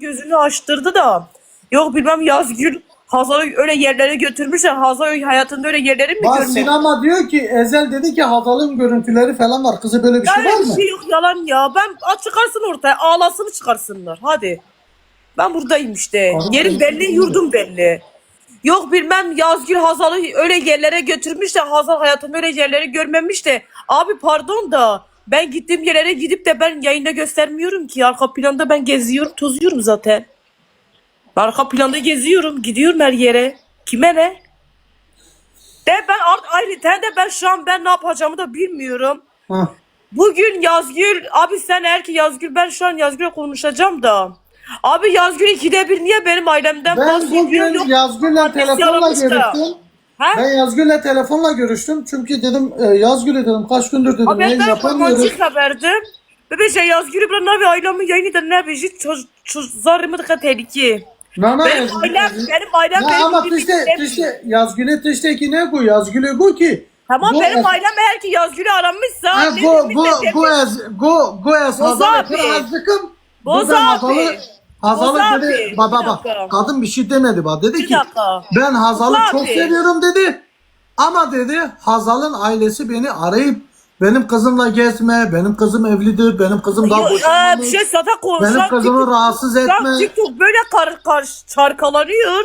gözünü açtırdı da. Yok bilmem Yazgül Hazal'ı öyle yerlere götürmüşler. Hazal hayatında öyle yerleri mi Bak görmedi? sinema diyor ki Ezel dedi ki Hazal'ın görüntüleri falan var. Kızı böyle bir şey var mı? şey yok yalan ya. Ben çıkarsın ortaya. Ağlasını çıkarsınlar. Hadi. Ben buradayım işte. Adam Yerim belli, yurdum belli. Yok bilmem Yazgül Hazal'ı öyle yerlere götürmüş de Hazal hayatımda öyle yerleri görmemiş de. Abi pardon da ben gittiğim yerlere gidip de ben yayında göstermiyorum ki. Arka planda ben geziyorum, tozuyorum zaten. Arka planda geziyorum, gidiyorum her yere. Kime ne? De ben ayrıca de ben şu an ben ne yapacağımı da bilmiyorum. Hah. Bugün Yazgül, abi sen eğer ki Yazgül, ben şu an Yazgül'le konuşacağım da. Abi Yazgül ikide bir niye benim ailemden Ben bahsediyor? bugün Yok, Yazgül'le telefonla görüştüm. Ha? Ben Yazgül'le telefonla görüştüm. Çünkü dedim e, Yazgül'e dedim kaç gündür dedim Abi yayın ben yapamıyoruz. romantik haberdim. Bebe şey Yazgül'ü ben ne bir ailemin yayını da ne bir şey zarımı da tehlike. Nana Benim Yazgül- ailem, benim ailem Ya benim ama gibi tişte, dinlemiyor. tişte Yazgül'e tişteki ne bu? Yazgül'e bu ki. Tamam bu benim ailem eğer ki Yazgül'ü aramışsa Ha, ne bu demiş bu de bu demiş. ez bu bu ez Boz Hazal abi. Hazlıkım. Boz abi. Hazal'ı dedi abi. baba Bir bak dakika. kadın bir şey demedi bak dedi Bir ki dakika. ben Hazal'ı çok seviyorum dedi. Ama dedi Hazal'ın ailesi beni arayıp benim kızımla gezme, benim kızım evlidir, benim kızım daha Yo, e, boşanmamış. bir şey zaten konuşan Benim kızımı TikTok- rahatsız etme. TikTok böyle kar, kar, çarkalanıyor.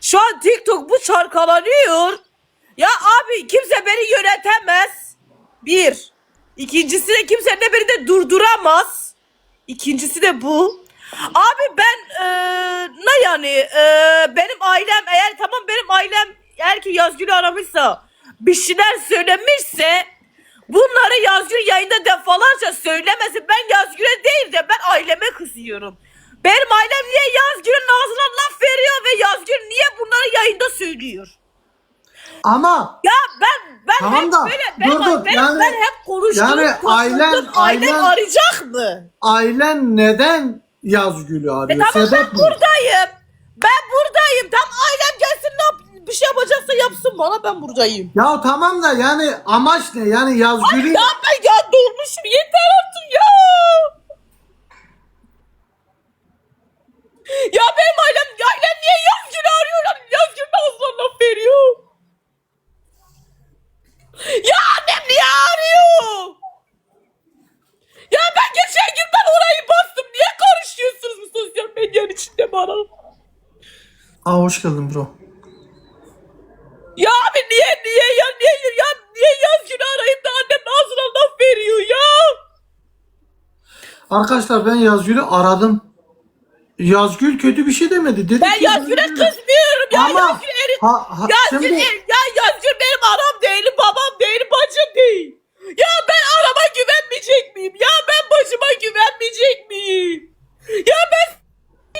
Şu an TikTok bu çarkalanıyor. Ya abi kimse beni yönetemez. Bir. İkincisi de kimse de beni de durduramaz. İkincisi de bu. Abi ben eee, ne yani eee, benim ailem eğer tamam benim ailem eğer ki Yazgül'ü aramışsa bir şeyler söylemişse bunları Yazgül yayında defalarca söylemesin. Ben Yazgül'e değil de ben aileme kızıyorum. Benim ailem niye Yazgül'ün ağzına laf veriyor ve Yazgül niye bunları yayında söylüyor? Ama Ya ben ben Tamam hep da, böyle ben, dur, dur, ben, yani- ben hep konuştum. yani ailen- ailem ailen- arayacak mı? ailen neden Yazgül'ü E arıyor? tamam ben Sebep ne? buradayım. Ben buradayım. Tam ailem gelsin ne yap- bir şey yapacaksa yapsın bana ben buradayım. Ya tamam da yani amaç ne? Yani Yazgül'ü Ya ben ya dolmuşum yeter artık. Ya benim ailem, ailem niye Yazgül'ü arıyorlar? Yazgül ağzına laf veriyor. Ya annem niye arıyor? Ya ben geçen gün ben orayı bastım. Niye karışıyorsunuz bu sosyal medyanın içinde bana? Aa hoş geldin bro. Ya abi niye niye ya niye ya niye Yazgül'ü arayıp da annem ağzına laf veriyor ya? Arkadaşlar ben Yazgül'ü aradım. Yazgül kötü bir şey demedi. Dedi Ben Yazgül'e Yazgül- kızmıyorum ya Ama Yazgül eri- ha, ha, Yazgül, şimdi ya Yazgül benim anam değil, babam değil, bacım değil. Ya ben anama güvenmeyecek miyim? Ya ben bacıma güvenmeyecek miyim? Ya ben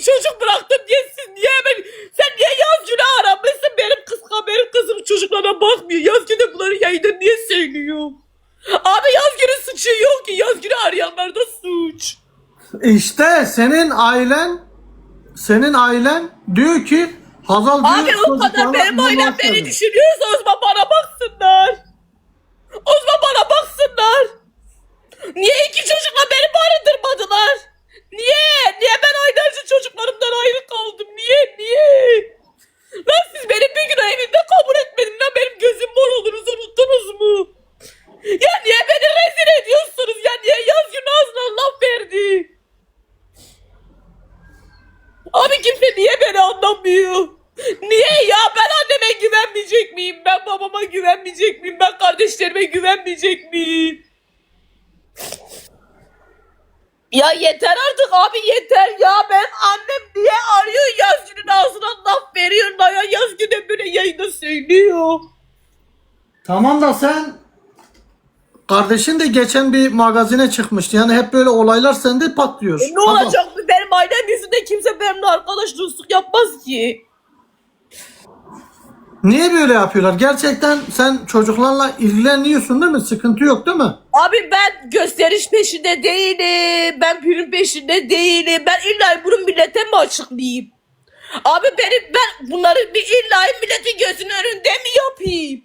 s- çocuk bıraktım diye siz niye ben, sen niye Yazgül'ü aramışsın? Benim kız benim kızım çocuklara bakmıyor. Yazgül de bunları yayında niye söylüyor? Abi Yazgül'ün suçu yok ki. Yazgül'ü arayanlar da suç. işte senin ailen senin ailen diyor ki Hazal diyor Abi o kadar çocuklarına benim ailem beni dedi. düşünüyorsa o zaman bana baksınlar. O zaman bana baksınlar. Niye iki çocukla beni barındırmadılar? Niye? Niye ben aylarca çocuklarımdan ayrı kaldım? Niye? Niye? Lan siz beni bir gün evimde kabul etmedin lan benim gözüm mor oluruz unuttunuz mu? Ya niye beni rezil ediyorsunuz? Ya niye Yazgül'ün ağzına laf verdi? Abi kimse niye beni anlamıyor? Niye ya? Ben anneme güvenmeyecek miyim? Ben babama güvenmeyecek miyim? Ben kardeşlerime güvenmeyecek miyim? Ya yeter artık abi yeter ya. Ben annem niye arıyor Yazgül'ün ağzına laf veriyor. Ya Yazgül de böyle yayında söylüyor. Tamam da sen kardeşin de geçen bir magazine çıkmıştı. Yani hep böyle olaylar sende patlıyor. E ne Baba, olacak? Benim ailem yüzünden kimse benimle arkadaş dostluk yapmaz ki. Niye böyle yapıyorlar? Gerçekten sen çocuklarla ilgileniyorsun değil mi? Sıkıntı yok değil mi? Abi ben gösteriş peşinde değilim. Ben pürün peşinde değilim. Ben illa bunu millete mi açıklayayım? Abi benim ben bunları bir illa milletin gözünün önünde mi yapayım?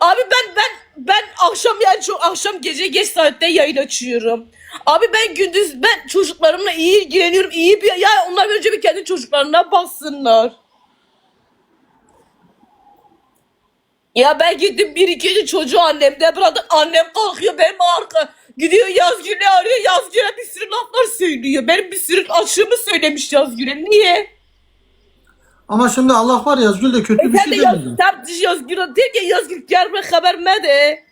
Abi ben ben ben akşam yani çok akşam gece geç saatte yayın açıyorum. Abi ben gündüz ben çocuklarımla iyi ilgileniyorum. iyi bir ya onlar önce bir kendi çocuklarına baksınlar. Ya ben gittim bir iki çocuğu annemde bıraktım. Annem kalkıyor benim arka. Gidiyor Yazgül'ü arıyor. Yazgül'e bir sürü laflar söylüyor. Benim bir sürü açığımı söylemiş Yazgül'e. Niye? Ama şimdi Allah var Yazgül de kötü bir Sen de şey yaz, demedi. sen de Yazgül'e der ki Yazgül gelme haber ne de.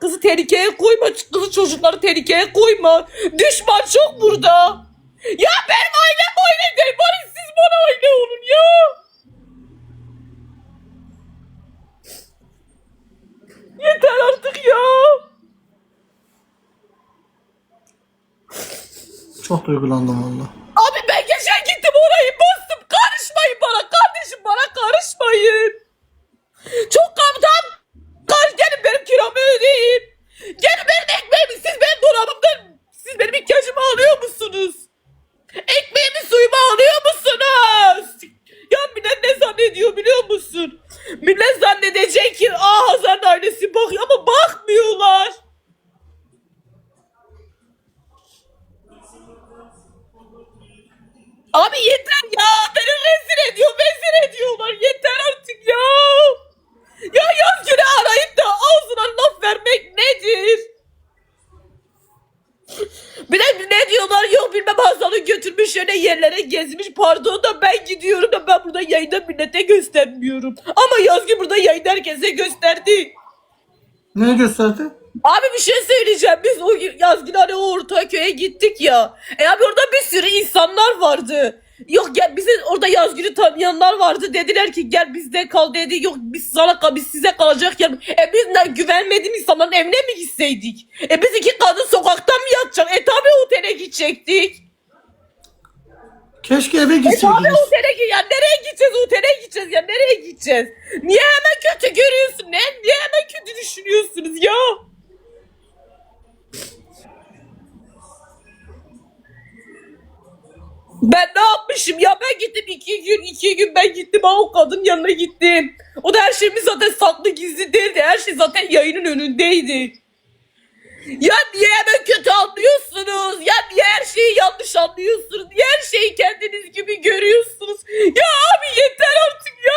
Kızı tehlikeye koyma. Kızı çocukları tehlikeye koyma. Düşman çok burada. Ya benim ailem öyle değil. Bari siz bana öyle olun ya. Yeter artık ya. Çok duygulandım valla. Abi ben geçen gittim orayı bastım. Karışmayın bana kardeşim bana karışmayın. Çok kaptan. Kar gelin benim kiramı ödeyin. Gelin benim ekmeğimi siz benim dolabımdan siz benim ihtiyacımı alıyor musunuz? Ekmeğimi suyumu alıyor musunuz? Ya millet ne zannediyor biliyor musun? Millet zannedecek ki aa Hazar'ın ailesi bakıyor ama bakmıyorlar. Abi yeter ya. Beni rezil ediyor, rezil ediyorlar. Yeter artık ya. Ya yaz günü arayıp da ağzına laf vermek nedir? Bir de ne diyorlar yok bilmem Hasan'ı götürmüş öyle yerlere gezmiş pardon da ben gidiyorum da ben burada yayında millete göstermiyorum. Ama Yazgül burada yayında herkese gösterdi. Ne gösterdi? Abi bir şey söyleyeceğim. Biz o gün Yazgül hani o Ortaköy'e gittik ya. E abi orada bir sürü insanlar vardı. Yok gel bizi orada Yazgül'ü tanıyanlar vardı. Dediler ki gel bizde kal dedi. Yok biz sana kal biz size kalacak yer. E biz ne güvenmediğimiz insanların evine mi gitseydik? E biz iki kadın sokakta mı yatacak? E tabi otele gidecektik. Keşke eve E tabi gitseydiniz. otele gi- ya nereye gideceğiz otele gideceğiz ya nereye gideceğiz? Niye hemen kötü görüyorsun? Ne? Niye hemen kötü düşünüyorsunuz ya? Ben ne yapmışım ya ben gittim iki gün iki gün ben gittim ha o kadın yanına gittim. O da her şeyimiz zaten saklı gizli değildi her şey zaten yayının önündeydi. Ya niye hemen kötü anlıyorsunuz? Ya niye her şeyi yanlış anlıyorsunuz? Niye her şeyi kendiniz gibi görüyorsunuz? Ya abi yeter artık ya.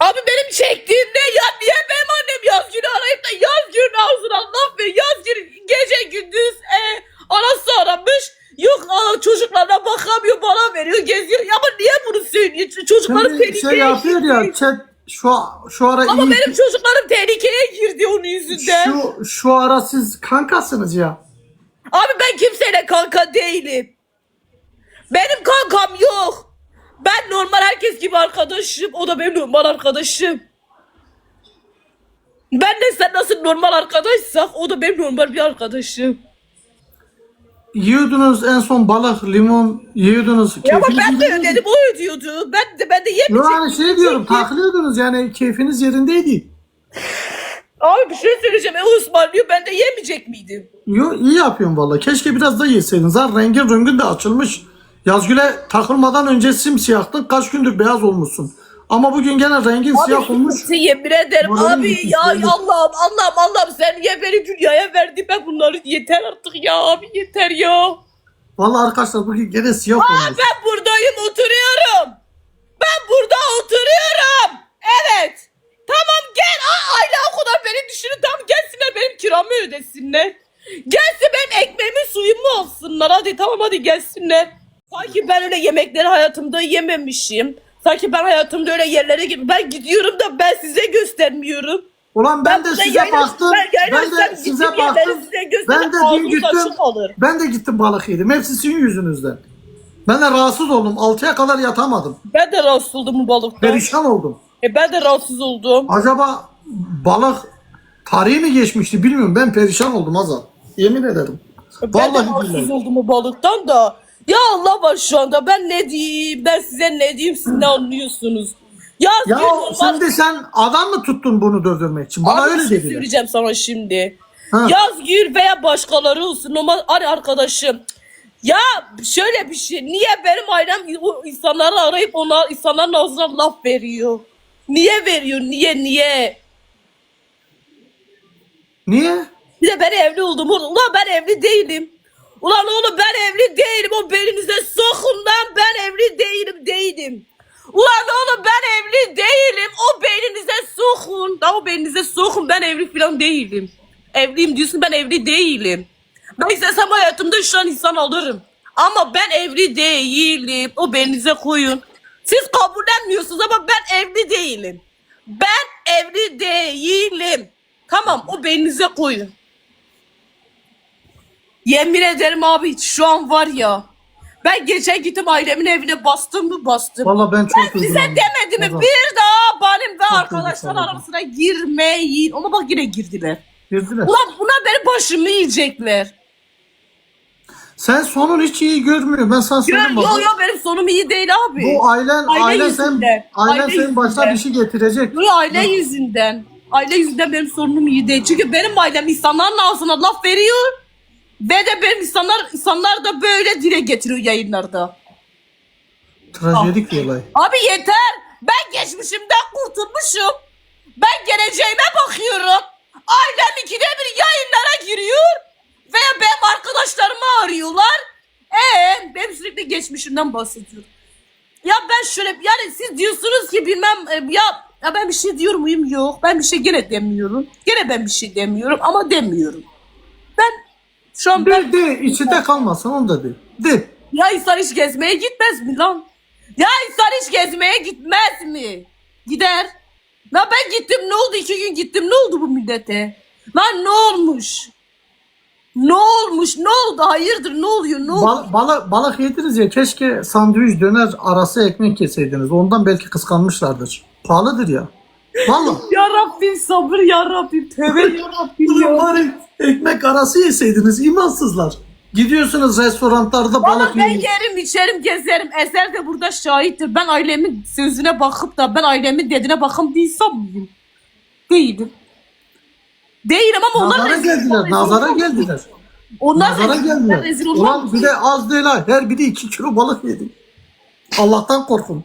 Abi benim çektiğim ne ya? Niye benim annem Yazgül'ü arayıp da Yazgül'ün ağzına laf ver? Yazgül gece gündüz e, anası aramış. Yok aa, çocuklarına bakamıyor bana veriyor geziyor. Ya ama niye bunu söylüyor? Ç- Çocuklarım Şimdi tehlikeye şey ya chat şu şu ara Ama iyi benim çocuklarım tehlikeye girdi onun yüzünden. şu şu ara siz kankasınız ya. Abi ben kimseyle kanka değilim. Benim kankam yok. Ben normal herkes gibi arkadaşım. O da benim normal arkadaşım. Ben de sen nasıl normal arkadaşsak o da benim normal bir arkadaşım. Yiyordunuz en son balık, limon yiyordunuz. Ya ama ben de ödedim o ödüyordu. Ben de ben de yemeyecektim. hani şey diyorum taklıyordunuz yani keyfiniz yerindeydi. Abi bir şey söyleyeceğim. E ısmarlıyor ben de yemeyecek miydim? Yo iyi yapıyorsun valla. Keşke biraz da yeseydin. Zaten rengin rengin de açılmış. Yazgül'e takılmadan önce simsiyahtın. Kaç gündür beyaz olmuşsun. Ama bugün gene rengin siyah olmuş. Size yemin ederim Moralim abi ya. Allah'ım Allah'ım Allah'ım sen niye beni dünyaya verdin ben bunları yeter artık ya abi yeter ya. Valla arkadaşlar bugün gene siyah Aa, olmuş. ben buradayım oturuyorum. Ben burada oturuyorum. Evet. Tamam gel. Aa, aile o kadar beni düşünün. Tamam gelsinler benim kiramı ödesinler. Gelsin benim ekmeğimi suyumu alsınlar. Hadi tamam hadi gelsinler. Sanki ben öyle yemekleri hayatımda yememişim. Sanki ben hayatımda öyle yerlere git. Ben gidiyorum da ben size göstermiyorum. Ulan ben, de burada size yayın- baktım. ben Ben de size gittim baktım. size Ben de dün gittim. Ben de gittim balık yedim. Hepsi sizin yüzünüzden. Ben de rahatsız oldum. 6'ya kadar yatamadım. Ben de rahatsız oldum bu balıktan. Perişan oldum. E ben de rahatsız oldum. Acaba balık tarihi mi geçmişti bilmiyorum. Ben perişan oldum Azal. Yemin ederim. Ben de Vallahi rahatsız billahi. oldum o balıktan da. Ya Allah var şu anda ben ne diyeyim ben size ne diyeyim siz ne anlıyorsunuz. Ya, Ya normal- şimdi sen adam mı tuttun bunu dövdürmek için? Bana Abi öyle şey dediler. söyleyeceğim sana şimdi. Ha. Yazgül veya başkaları olsun normal hani arkadaşım. Ya şöyle bir şey. Niye benim ailem o insanları arayıp ona insanların ağzına laf veriyor? Niye veriyor? Niye niye? Niye? Bir de ben evli oldum. Ulan ben evli değilim. Ulan oğlum ben evli değilim. O belinize sokun lan. Ben evli değilim değilim. Ulan oğlum ben evli değilim. O beyninize sokun. Da o beyninize sokun. Ben evli falan değilim. Evliyim diyorsun ben evli değilim. Ben istesem hayatımda şu an insan alırım. Ama ben evli değilim. O beyninize koyun. Siz kabullenmiyorsunuz ama ben evli değilim. Ben evli değilim. Tamam o beyninize koyun. Yemin ederim abi şu an var ya. Ben geçen gittim ailemin evine bastım mı bastım. Valla ben çok Size üzüldüm. demedim mi Valla. bir daha benim ve arkadaşlar duygusal arasına girmeyin. Ona bak yine girdiler. Girdiler. Ulan buna benim başımı yiyecekler. Sen sonun hiç iyi görmüyor. Ben sana Yo söyleyeyim bak. yo yo benim sonum iyi değil abi. Bu ailen, Aile ailen sen, yüzünden. ailen Aile senin başına yüzünden. bir şey getirecek. Yo, aile yüzünden. Aile yüzünden benim sorunum iyi değil. Çünkü benim ailem insanların ağzına laf veriyor. Ve de benim insanlar insanlar da böyle dile getiriyor yayınlarda. Trajedik bir olay. Abi yeter. Ben geçmişimden kurtulmuşum. Ben geleceğime bakıyorum. Ailem ikide bir yayınlara giriyor. Veya benim arkadaşlarımı arıyorlar. Ee, ben sürekli geçmişimden bahsediyorum. Ya ben şöyle yani siz diyorsunuz ki bilmem e, ya, ya ben bir şey diyor muyum? Yok. Ben bir şey gene demiyorum. Gene ben bir şey demiyorum ama demiyorum. Ben şu an ben De, de içinde kalmasın onu da de. De. ya insan hiç gezmeye gitmez mi lan? Ya insan hiç gezmeye gitmez mi? Gider. La ben gittim ne oldu iki gün gittim ne oldu bu millete? Lan ne olmuş? Ne olmuş? Ne oldu? Hayırdır? Ne oluyor? Ne oldu? Bal, balık, balık yediniz ya keşke sandviç döner arası ekmek yeseydiniz. Ondan belki kıskanmışlardır. Pahalıdır ya. Valla. Ya Rabbim sabır ya Rabbim. Tövbe ya Rabbim ya. Bari ekmek arası yeseydiniz imansızlar. Gidiyorsunuz restoranlarda Valla balık ben yiyin. yerim içerim gezerim. Eser de burada şahittir. Ben ailemin sözüne bakıp da ben ailemin dediğine bir insan mıyım? Değilim. Değilim ama onlar Nazara rezil- geldiler, rezil nazara geldiler. Onlar Nazara rezil, geldiler. rezil. Ulan bir de az değil ha. Her biri iki kilo balık yedi. Allah'tan korkun.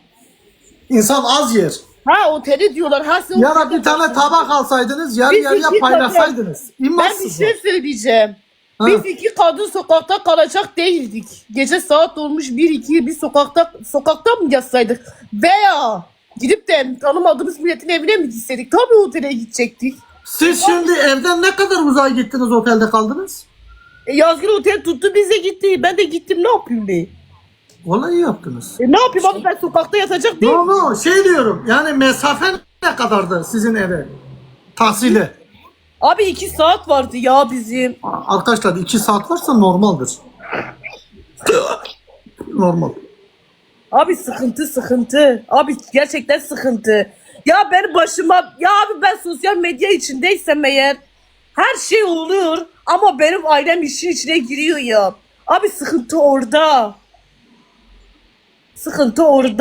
İnsan az yer. Ha oteli diyorlar. Ha Ya da bir tane tabak alsaydınız yarı Biz yarıya iki paylaşsaydınız. Ben bir şey söyleyeceğim. Ha. Biz iki kadın sokakta kalacak değildik. Gece saat olmuş bir iki bir sokakta sokakta mı yatsaydık? Veya gidip de tanımadığımız milletin evine mi gitseydik? Tabii otele gidecektik. Siz şimdi evden ne kadar uzağa gittiniz otelde kaldınız? E, Yazgül otel tuttu bize gitti. Ben de gittim ne yapayım be? İyi yaptınız. E, ne yapayım abi ben sokakta yatacak değilim. No no şey diyorum yani mesafe ne kadardı sizin eve? Tahsile. Abi iki saat vardı ya bizim. Arkadaşlar iki saat varsa normaldir. Normal. Abi sıkıntı sıkıntı. Abi gerçekten sıkıntı. Ya ben başıma ya abi ben sosyal medya içindeysem eğer her şey oluyor ama benim ailem işin içine giriyor ya. Abi sıkıntı orada. Sıkıntı orada.